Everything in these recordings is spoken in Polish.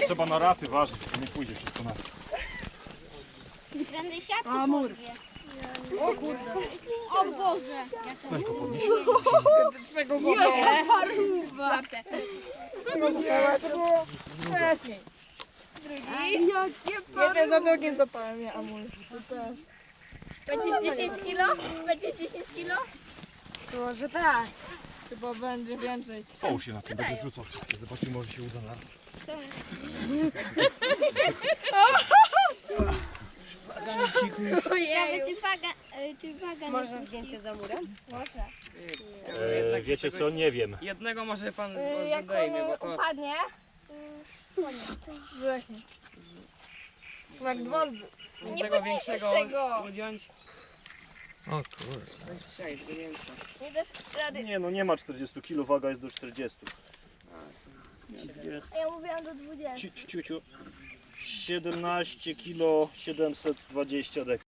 To trzeba na raty ważyć, to nie pójdzie wszystko na Prędzej siatkę Amur. O kurde. O Boże. Weź go podnieś. Łapce. Jeden za drugim zapałem ja amul. Będzie 10 kilo? Będzie 10 kilo? Może tak. Chyba będzie więcej. Połóż się na tym, będę rzucał wszystkie. Zobaczymy, może się uda na raz. Ojej. Czy waga, e, czy waga Można zdjęcie za murem? E, wiecie co, nie wiem. Jednego może pan Jak zdejmie, bo to upadnie, zdechnie. Jak dwa tego większego tego. odjąć. O kurde. Większe. Nie dasz rady. Nie no, nie ma 40 kg, waga jest do 40. A ja mówiłam do 20. Ci, ci, ciu, ciu. 17 kg 720 dek.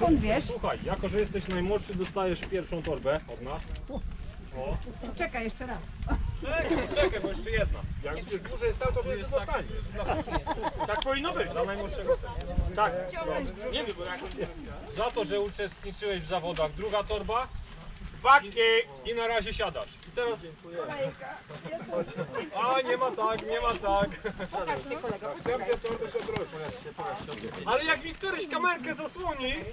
Skąd wiesz? Słuchaj, jako że jesteś najmłodszy, dostajesz pierwszą torbę od nas. O. Czekaj jeszcze raz. Czekaj, czekaj, bo jeszcze jedna. Jak dłużej stał, to będzie dostanie. Tak powinno być. Dla najmłodszego. Tak. Nie wiem, bo jak... Za to, że uczestniczyłeś w zawodach, druga torba. Baki! I na razie siadasz. I teraz... A, nie ma tak, nie ma tak. Ale jak mi któryś kamerkę zasłoni...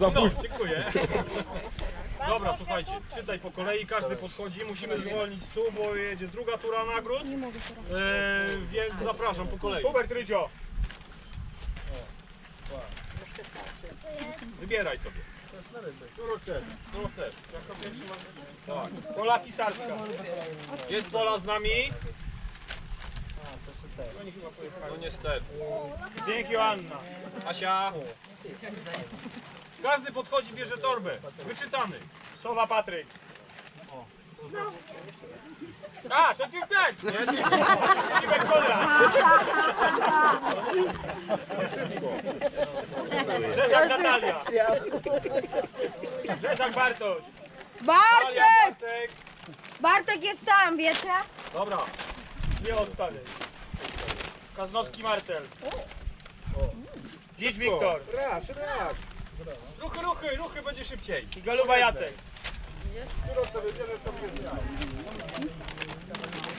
No, dziękuję. Dobra, słuchajcie, czytaj po kolei, każdy podchodzi, musimy zwolnić stół, bo jedzie druga tura nagród. Nie mogę teraz. więc zapraszam po kolei. Hubert Rydzio. Wybieraj sobie. Którą chcesz? Którą chcesz? Jak sobie Tak. Pola pisarska. Jest Pola z nami? No niestety. Dzięki Joanna. Asia. Każdy podchodzi, bierze torbę. Wyczytany. Sowa Patryk. A, to ty też! Nie, nie. Iwek Konrad. Rzezak Natalia. Rzezak Bartosz. Bartek! Bartek. Bartek jest tam, wiecie? Dobra. Nie odstany. Kaznowski Marcel. Dziś Wiktor. Raz, raz. Ruchy, ruchy, ruchy, będzie szybciej. I Galuba Jacek.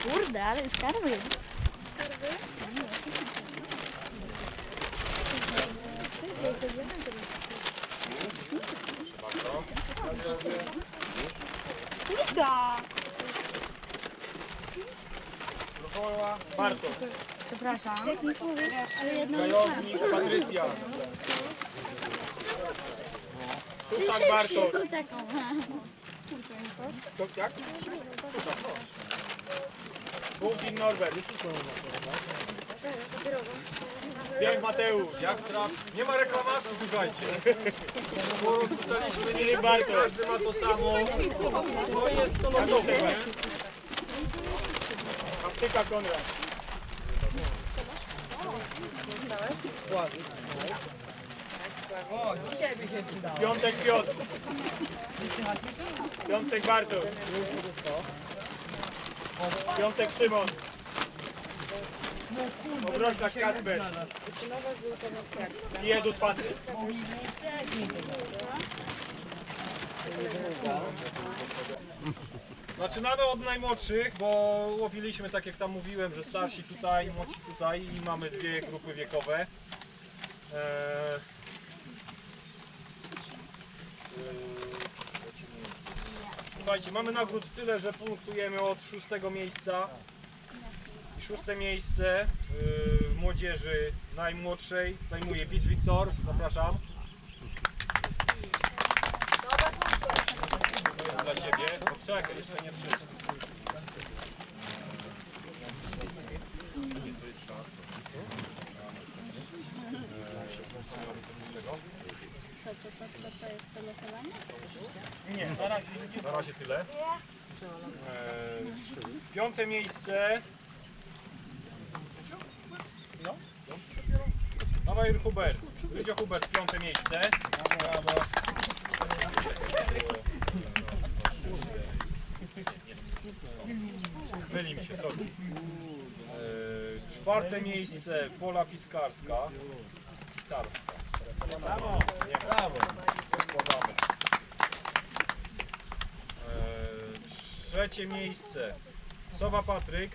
Kurde, ale skarby. Uda. Bartosz. Przepraszam. Jak mi mówisz, ale jedno Gajownik Patrycja. Susak Bartosz. To jak? Bułkin Norbert. Bieg Mateusz. Jak traf? Nie ma reklamacji, słuchajcie. Bo rozpisaliśmy nie Bartosz. każdy ma to samo. To jest to losowe, nie? Aptyka Konrad. O, dzisiaj by się przydało. Piątek Piotr. Piątek Bartosz. Piątek Szymon. Obrożna Kacper. I Edut Patryk. Zaczynamy od najmłodszych, bo łowiliśmy, tak jak tam mówiłem, że starsi tutaj, młodsi tutaj i mamy dwie grupy wiekowe. Eee. Słuchajcie, mamy nagród tyle, że punktujemy od szóstego miejsca. Szóste miejsce yy, młodzieży najmłodszej zajmuje Beach Victor. Zapraszam. To dla siebie. Poczekaj, jeszcze nie wszyscy. Co to, to, to, to jest to losowanie? Nie, na razie, na razie tyle. Eee, piąte miejsce. No. Dawaj Hubert. Rydzio Hubert, piąte miejsce. Myli mi się, sorry. Eee, czwarte miejsce Pola Piskarska. Pisarska. Brawo! Nie, brawo! Składamy. Eee, trzecie miejsce Sowa Patryk.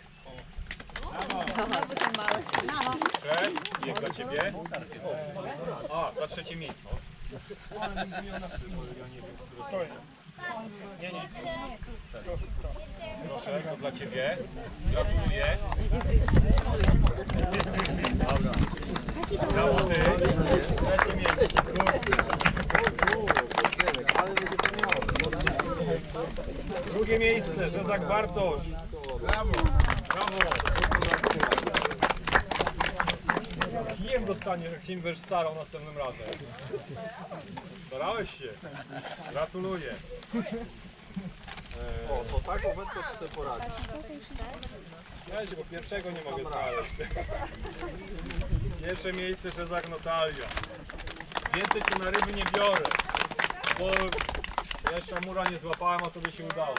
Mały. Proszę, jest dla Ciebie. A, za trzecie miejsce. Nie, nie. Proszę, to dla Ciebie. Gratuluję. Dobra. Drugie miejsce, Rzezak Bartosz. Brawo. Brawo. Kijem dostaniesz, jak się będziesz starał następnym razem. Starałeś się. Gratuluję. O, to tak obecnie chcę poradzić. Słuchajcie, bo pierwszego nie mogę znaleźć. Pierwsze miejsce Rzezak Natalia. Więcej się na ryby nie biorę, bo jeszcze mura nie złapałem, a to by się udało.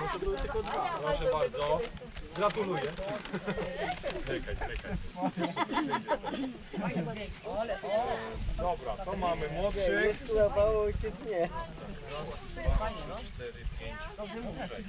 No to były tylko dwa. Proszę bardzo. Gratuluję. Czekaj, czekaj. Dobra, to mamy młodszych. Złapało cię nie. Cztery, pięć, sześć.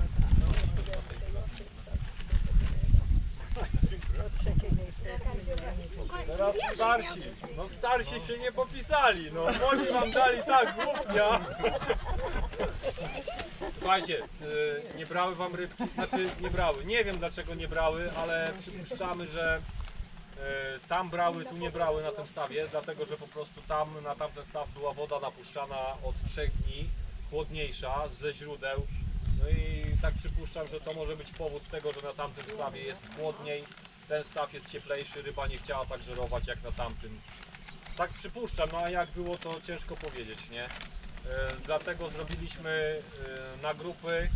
Teraz starsi. No starsi się nie popisali. No młodzi wam dali tak głupia. Słuchajcie, y, nie brały wam rybki, znaczy nie brały. Nie wiem dlaczego nie brały, ale przypuszczamy, że E, Tam brały, tu nie brały na tym stawie, dlatego że po prostu tam na tamten staw była woda napuszczana od trzech dni, chłodniejsza ze źródeł. No i tak przypuszczam, że to może być powód tego, że na tamtym stawie jest chłodniej, ten staw jest cieplejszy, ryba nie chciała tak żerować jak na tamtym. Tak przypuszczam, no a jak było to ciężko powiedzieć, nie? E, Dlatego zrobiliśmy e, na grupy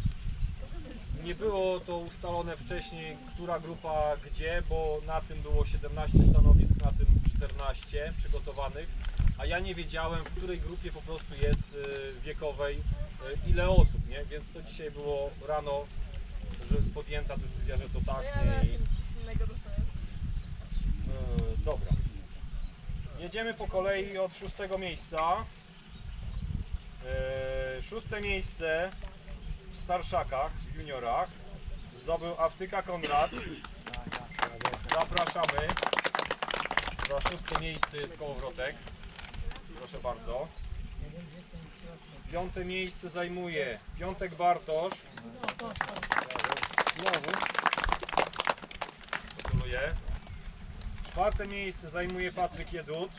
nie było to ustalone wcześniej, która grupa gdzie, bo na tym było 17 stanowisk, na tym 14 przygotowanych, a ja nie wiedziałem, w której grupie po prostu jest y, wiekowej ile osób, nie? Więc to dzisiaj było rano, że podjęta decyzja, że to tak, nie? I, dobra. Jedziemy po kolei od szóstego miejsca. Y, Szóste miejsce w Starszakach, w juniorach zdobył Aftyka Konrad. Zapraszamy. Za szóste miejsce jest kołowrotek. Proszę bardzo. Piąte miejsce zajmuje Piątek Bartosz. Gratuluję. Czwarte miejsce zajmuje Patryk Jedut.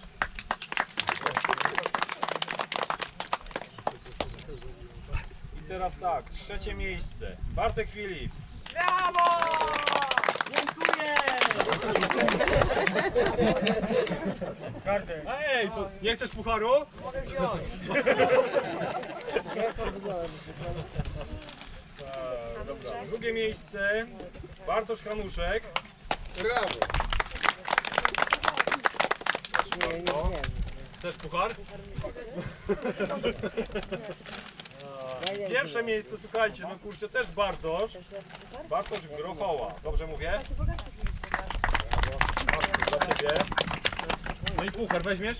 I teraz tak, trzecie miejsce. Bartek Filip. Brawo! Ej, to nie chcesz pucharu? Mogę wziąć. Tak, dobra. Drugie miejsce. Bartosz Hanuszek. Brawo. Nie, nie, nie. Chcesz puchar? Pierwsze miejsce, słuchajcie, no kurczę, też Bartosz. Bartosz Grochoła, dobrze mówię? Bartosz, Dla ciebie. No i puchar weźmiesz?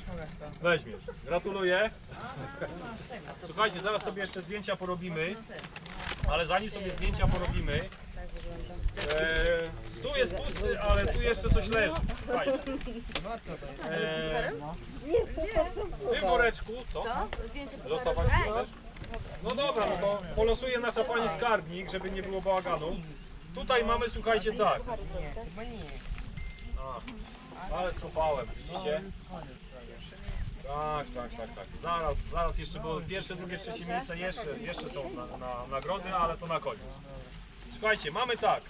Weźmiesz. Gratuluję. Słuchajcie, zaraz sobie jeszcze zdjęcia porobimy. Ale zanim sobie zdjęcia porobimy, e, tu jest pusty, ale tu jeszcze coś leży. Słuchajcie. E, Nie, to są w tym woreczku, co? Losować chcesz? No dobra, no to polosuje nasza pani skarbnik, żeby nie było bałaganu. Tutaj mamy, słuchajcie, tak. A, ale skopałem, widzicie? Tak, tak, tak, tak. Zaraz, zaraz jeszcze, bo pierwsze, drugie, trzecie miejsce jeszcze, jeszcze są na, na, nagrody, ale to na koniec. Słuchajcie, mamy tak.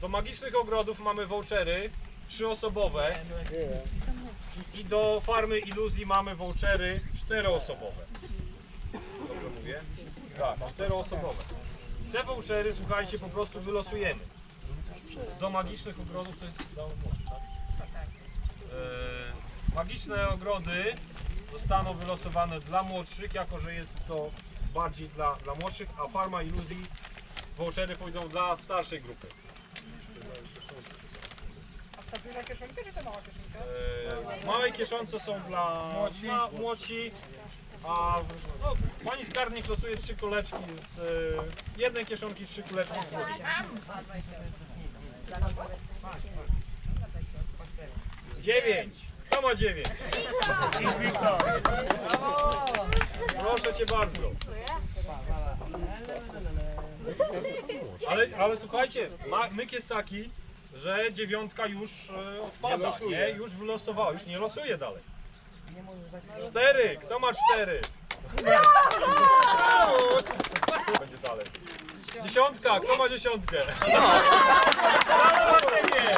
Do magicznych ogrodów mamy vouchery trzyosobowe i do farmy iluzji mamy vouchery czteroosobowe. Dobrze mówię? Tak, czteroosobowe. Te vouchery, słuchajcie, po prostu wylosujemy. Do magicznych ogrodów to jest... do- tak? E, magiczne ogrody zostaną wylosowane dla młodszych, jako że jest to bardziej dla, dla młodszych, a farma iluzji vouchery pójdą dla starszej grupy. E, małej kieszonce są dla młodsi, a w- no, pani skarbnik losuje trzy kuleczki z e, jednej kieszonki, trzy kuleczki z drugiej. Dziewięć. Kto ma dziewięć? Wiktor. Proszę cię bardzo. Ale, ale słuchajcie, ma, myk jest taki, że dziewiątka już e, odpada, nie? Już wylosowała, już nie losuje dalej. Cztery, kto ma cztery? Będzie dalej. Dziesiątka, kto ma dziesiątkę? Brawo ciebie!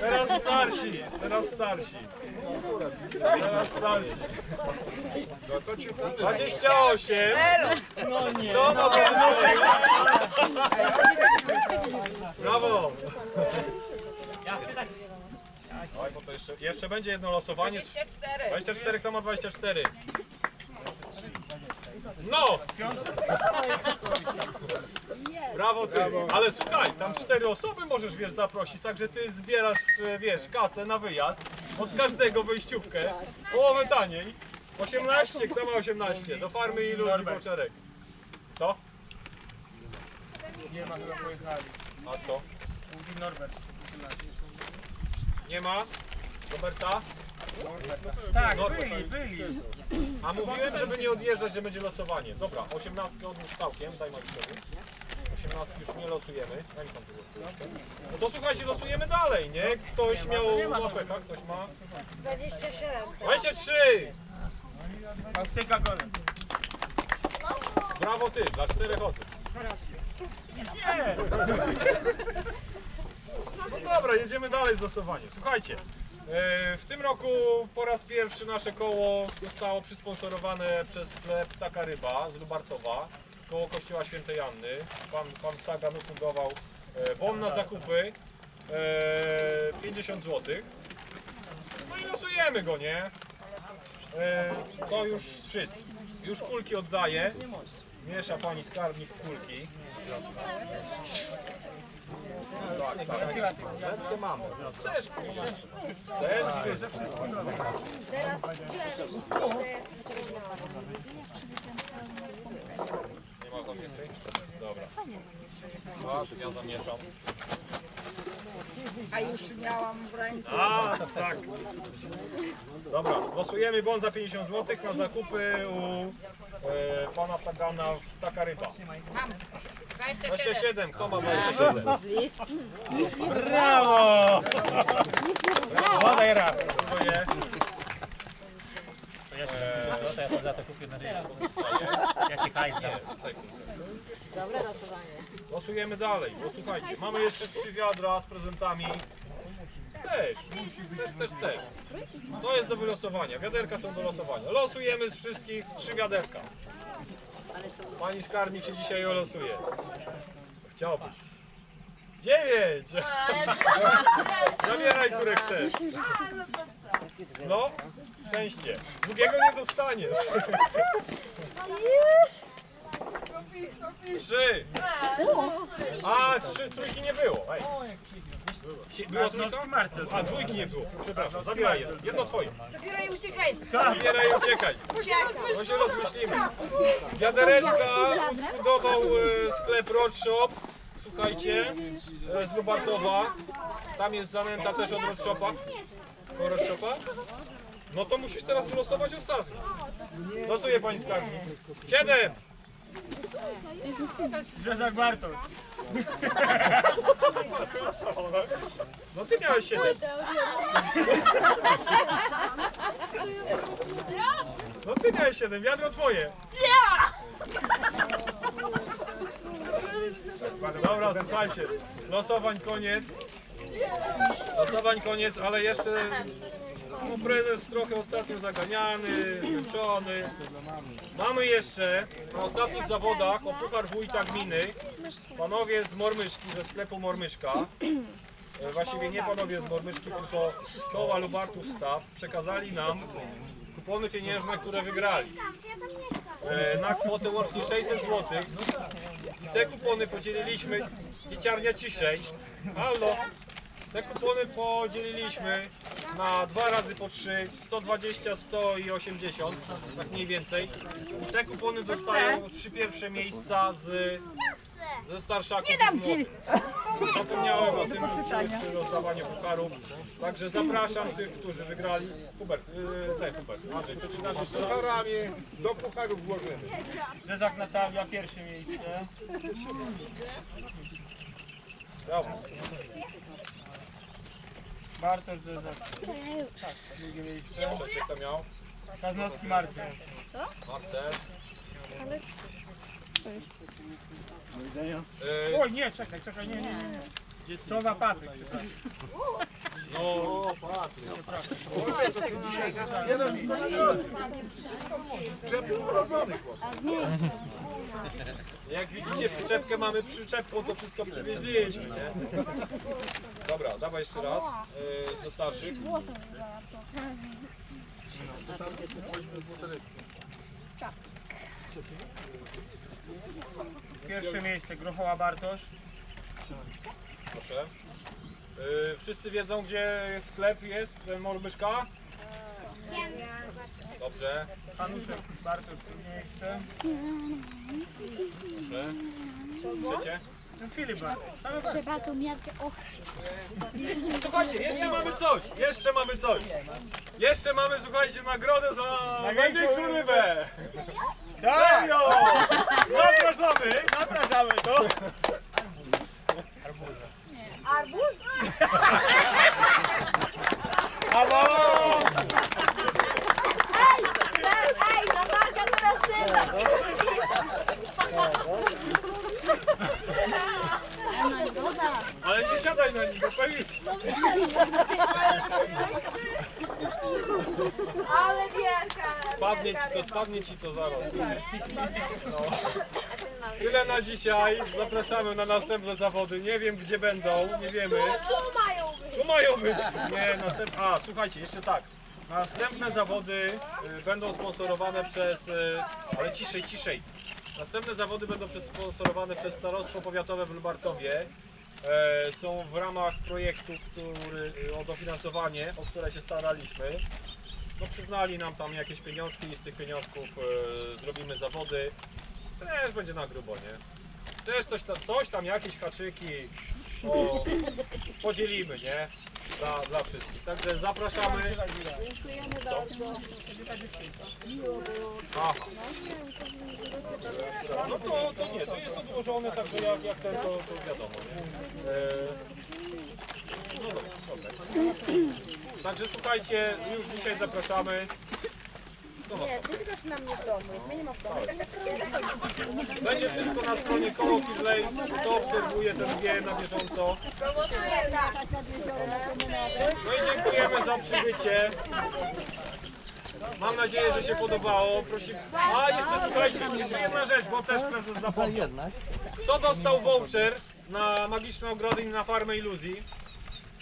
Teraz starsi, teraz starsi. Teraz starsi. 28. No nie. To ma Brawo. Oj, bo to jeszcze, jeszcze będzie jedno losowanie. 24. 24, kto ma 24? No! Brawo ty! Ale słuchaj, tam cztery osoby możesz wiesz zaprosić, także ty zbierasz e, wiesz kasę na wyjazd. Od każdego wejściówkę. Połowę taniej. 18, kto ma 18? Do farmy iluzji Boczerek. To? Nie ma, chyba pojechali. A to? Mówi Norbert. Nie ma? Roberta? Tak, byli, byli. A mówiłem, żeby nie odjeżdżać, że będzie losowanie. Dobra, 18 odłóż całkiem, daj Mariszowi. 18 już nie losujemy. Daj mi tam kuleczkę. No to słuchajcie, losujemy dalej, nie? Ktoś miał łapeka, ktoś ma. 27. 23! Faustyka golem. Brawo ty, dla czterech osób. Nie! No dobra, jedziemy dalej z losowaniem. Słuchajcie, w tym roku po raz pierwszy nasze koło zostało przysponsorowane przez sklep Taka Ryba z Lubartowa, koło Kościoła Świętej Anny. Pan, pan Sagan ufundował e, bon na zakupy, e, 50 zł. No i losujemy go, nie? E, to już wszystko. Już kulki oddaję. Miesza pani skarbnik w kulki. Tak, tak. Też, też. Teraz. Nie ma więcej? Dobra. A, ja zamieszam. A już miałam w ręku. A, tak. Dobra, losujemy bon za 50 zł na zakupy u e, pana Sagana w Taka Ryba. 27, kto ma 27? Brawo! Podaj raz. Dziękuję. To ja no to ja to za to kupię na ryję. Ja ci hajs dam. Losujemy dalej, bo słuchajcie, mamy jeszcze trzy wiadra z prezentami. Też, też, też, też. To jest do wylosowania, wiaderka są do losowania. Losujemy z wszystkich trzy wiaderka. Pani skarbnik się dzisiaj losuje. Chciałbyś. Dziewięć! Zabieraj, które chcesz. No, szczęście. Drugiego nie dostaniesz. Trzy. A, trzy, trójki nie było. Ej. Było trójka? A, dwójki nie było. Przepraszam, zabieraj jedno. Jedno twoje. Zabieraj i uciekaj. Zabieraj i uciekaj. No się rozmyślimy. Wiadereczka budował e, sklep Road Shop. Słuchajcie, e, z Lubartowa. Tam jest zanęta też od Road Shopa. Po Road Shopa. No to musisz teraz wylosować ostatni. Losuje pani skarbnik. Siedem! Brzezak Bartosz. No ty miałeś siedem. No ty miałeś siedem, wiadro twoje. Dobra, słuchajcie, losowań koniec. Losowań koniec, ale jeszcze no, prezes trochę ostatnio zaganiany, zmęczony. Mamy jeszcze na ostatnich zawodach o Puchar Wójta Gminy panowie z Mormyszki, ze sklepu Mormyszka. E, Właściwie nie panowie z Mormyszki, tylko z koła Lubartów Staw przekazali nam kupony pieniężne, które wygrali. E, Na kwotę łącznie 600 zł. I te kupony podzieliliśmy, dzieciarnia ciszej. Halo. Te kupony podzieliliśmy na dwa razy po trzy, 120, 100 i 80, tak mniej więcej. I te kupony dostają trzy pierwsze miejsca z, ze starszaków. Nie dam ci! Zapomniałem o tym przy, przy rozdawaniu pucharów. Także zapraszam tych, którzy wygrali. Hubert, yy, nie Hubert, Andrzej, przeczytasz jeszcze raz? Pucharami do pucharów włożymy. Brzezak Natalia, pierwsze miejsce. Brawo. Bartosz Brzezak. Tak, drugie miejsce. Trzecie kto miał? Kaznowski Marcin. Marcel. Yy. Oj, nie, czekaj, czekaj, nie, nie, nie. Dzieckowa Patryk. No, jak widzicie przyczepkę mamy przyczepką, to wszystko przywieźliśmy, nie? Dobra, dawaj jeszcze raz. Yy, ze starszych. Pierwsze miejsce Grochoła Bartosz. Proszę. Yy, wszyscy wiedzą, gdzie sklep jest, ten Morbyszka? Dobrze, Hanuszek Bartosz, drugie miejsce. dobrze. Trzecie. No Filip Bartosz. Trzeba tą miarkę ochrzeć. Słuchajcie, jeszcze mamy coś, jeszcze mamy coś. Jeszcze mamy, słuchajcie, nagrodę za największą rybę. Tak! Serio! Zapraszamy! Zapraszamy to. Arbuz? Brawo! Ej, ej, na walka teraz syna. Nagroda. Ale nie siadaj na nim, bo pewnie... Ale wielka. Spadnie spadnie ci to zaraz. No. Tyle na dzisiaj. Zapraszamy na następne zawody. Nie wiem gdzie będą, nie wiemy. Tu mają być. Tu mają być. Nie, następ... A, słuchajcie, jeszcze tak. Następne zawody y, będą sponsorowane przez... Y, ale ciszej, ciszej. Następne zawody będą przez- sponsorowane przez Starostwo Powiatowe w Lubartowie. E, są w ramach projektu, który, y, o dofinansowanie, o które się staraliśmy. No przyznali nam tam jakieś pieniążki i z tych pieniążków e, zrobimy zawody. Też będzie na grubo, nie? Też coś tam, coś tam jakieś haczyki o, podzielimy, nie? Dla, dla wszystkich. Także zapraszamy. Dziękujemy bardzo. Aha. No to, to nie, to jest odłożone, także jak, jak ten to, to wiadomo. Nie? E, no dobra, dobra. Także słuchajcie, już dzisiaj zapraszamy. Nie, ty czekasz na mnie w domu. Mnie nie ma w domu. Będzie wszystko na stronie koło Firlej. Kto obserwuje, ten wie na bieżąco. No i dziękujemy za przybycie. Mam nadzieję, że się podobało. Prosi... A jeszcze słuchajcie, jeszcze jedna rzecz, bo też prezes zapomniał. Kto dostał voucher na magiczne ogrody i na farmę iluzji.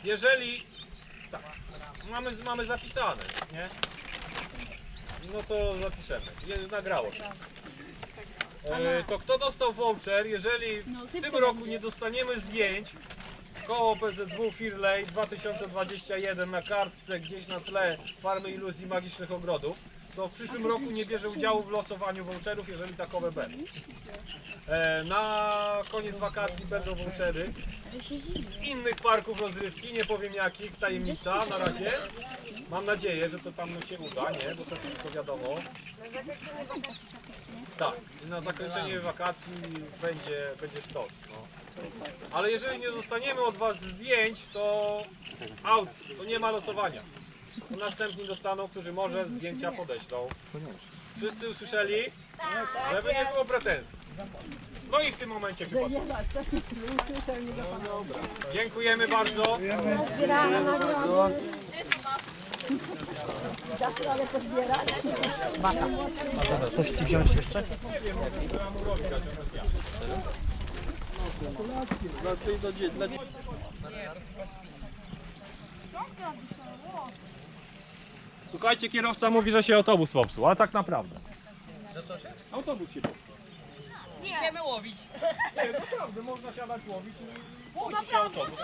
Jeżeli tak, mamy, mamy zapisane, nie? No to zapiszemy. Nagrało się. E, to kto dostał voucher, jeżeli w tym roku nie dostaniemy zdjęć koło PZW Firley 2021 na kartce gdzieś na tle Farmy Iluzji Magicznych Ogrodów, to w przyszłym roku nie bierze udziału w losowaniu voucherów, jeżeli takowe będą. E, na koniec wakacji będą vouchery z innych parków rozrywki, nie powiem jakich, tajemnica na razie. Mam nadzieję, że to tam się uda, nie? Bo to wszystko wiadomo. Tak, na zakończenie wakacji będzie, będzie sztos. No. Ale jeżeli nie dostaniemy od Was zdjęć, to out, to nie ma losowania. Następni dostaną, którzy może zdjęcia podeślą. Wszyscy usłyszeli? Żeby nie było pretensji. No i w tym momencie chyba. Dziękujemy bardzo. Coś ci wziąć jeszcze? Nie wiem, co mam robić, a to ja. Dla, dla, dzie- dla, dzie- Słuchajcie, kierowca mówi, że się autobus popsuł, a tak naprawdę. Autobus się popsuł. Idziemy łowić. Nie, naprawdę, można siadać łowić i popsuć się autobus.